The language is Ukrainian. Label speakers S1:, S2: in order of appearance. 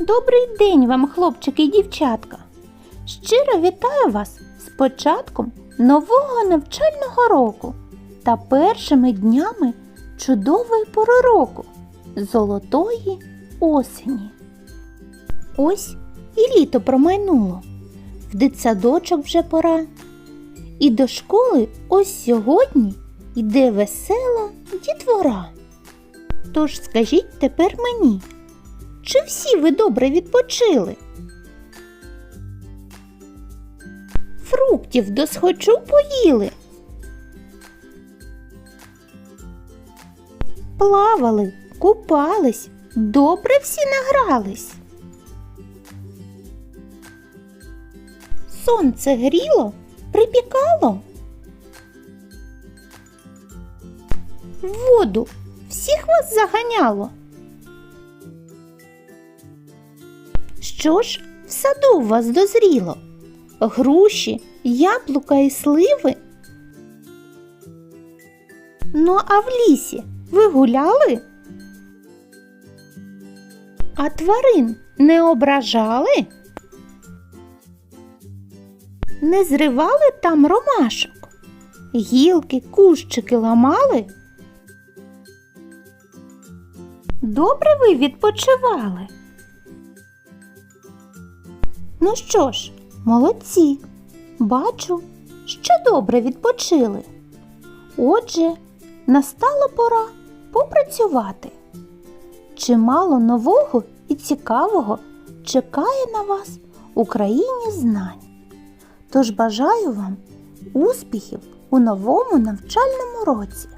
S1: Добрий день вам, хлопчики і дівчатка. Щиро вітаю вас з початком нового навчального року та першими днями чудової пори року золотої осені. Ось і літо промайнуло, в дитсадочок вже пора. І до школи ось сьогодні йде весела дітвора. Тож скажіть тепер мені, чи всі ви добре відпочили? Фруктів досхочу поїли. Плавали, купались, добре всі награлись. Сонце гріло, припікало. Воду всіх вас заганяло. Що ж в саду у вас дозріло? Груші, яблука і сливи? Ну, а в лісі ви гуляли? А тварин не ображали? Не зривали там ромашок? Гілки, кущики ламали? Добре ви відпочивали? Ну що ж, молодці. Бачу, що добре відпочили. Отже, настала пора попрацювати. Чимало нового і цікавого чекає на вас у країні знань. Тож бажаю вам успіхів у новому навчальному році.